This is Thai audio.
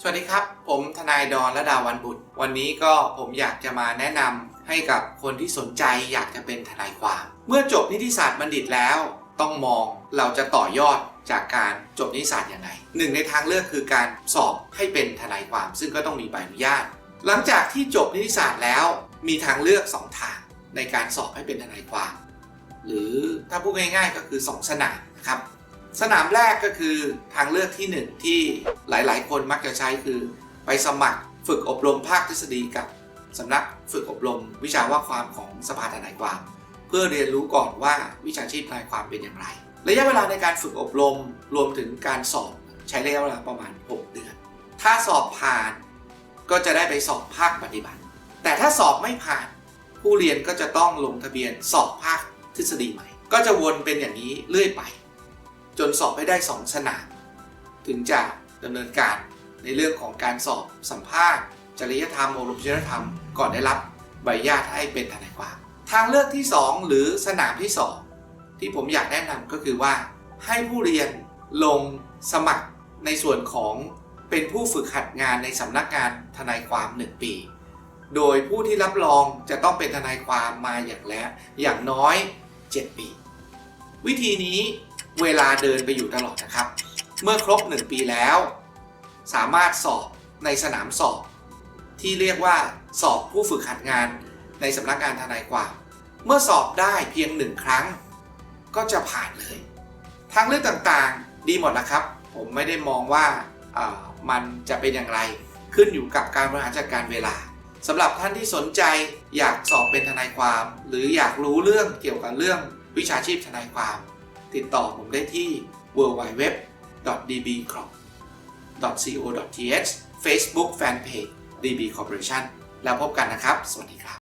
สวัสดีครับ ผมทนายดอนและดาวันบุตร วันนี้ก็ผมอยากจะมาแนะนำให้กับคนที่สนใจอยากจะเป็นทนายความ เมื่อจบนิติศาสตร์บัณฑิตแล้ว ต้องมองเราจะต่อยอดจากการจบนิติศาสตร์ยังไงหนึ่งในทางเลือกคือการสอบให้เป็นทนายความ ซึ่งก็ต้องมีใบอนุญาต หลังจากที่จบนิติศาสตร์แล้ว มีทางเลือก 2 ทางในการสอบให้เป็นทนายความ หรือถ้าพูดง่าย ๆ ก็คือ 2 สนามนะครับ สนามแรกก็คือทางเลือกที่หนึ่งที่หลายๆ คนมักจะใช้คือไปสมัครฝึกอบรมภาคทฤษฎีกับสำนักฝึกอบรม วิชาว่าความของสภาทนายความ เพื่อเรียนรู้ก่อนว่าวิชาชีพทนายความเป็นอย่างไร ระยะเวลาในการฝึกอบรมรวมถึงการสอบใช้ระยะเวลาประมาณ 6 เดือน ถ้าสอบผ่านก็จะได้ไปสอบภาคปฏิบัติ แต่ถ้าสอบไม่ผ่าน ผู้เรียนก็จะต้องลงทะเบียนสอบภาคทฤษฎีใหม่ ก็จะวนเป็นอย่างนี้เรื่อยไป จนสอบให้ได้ 2 สนาม ถึงจะดำเนินการในเรื่องของการสอบสัมภาษณ์ จริยธรรมอบรมจริยธรรม ก่อนได้รับใบอนุญาตให้เป็นทนายความทางเลือกที่ 2 หรือสนามที่ 2 ที่ผมอยากแนะนำก็คือว่า ให้ผู้เรียนลงสมัครในส่วนของเป็นผู้ฝึกหัดงานในสำนักงานทนายความ 1 ปี โดยผู้ที่รับรองจะต้องเป็นทนายความมาอย่างแล้วอย่างน้อย 7 ปี วิธีนี้ เวลาเดินไปอยู่ตลอดนะครับ เมื่อครบ 1 ปีแล้ว สามารถสอบในสนามสอบ ที่เรียกว่าสอบผู้ฝึกหัดงานในสำนักงานทนายความเมื่อสอบได้เพียงหนึ่งครั้ง ก็จะผ่านเลยทางเลือกต่างๆดีหมดนะครับ ผมไม่ได้มองว่าอ่ามันจะเป็นอย่างไรขึ้นอยู่กับการบริหารจัดการเวลาสำหรับท่านที่สนใจอยากสอบเป็นทนายความ หรืออยากรู้เรื่องเกี่ยวกับเรื่องวิชาชีพทนายความ ติดต่อผมได้ที่ www.dbcorp.co.th Facebook Fanpage DB Corporation แล้วพบกันนะครับ สวัสดีครับ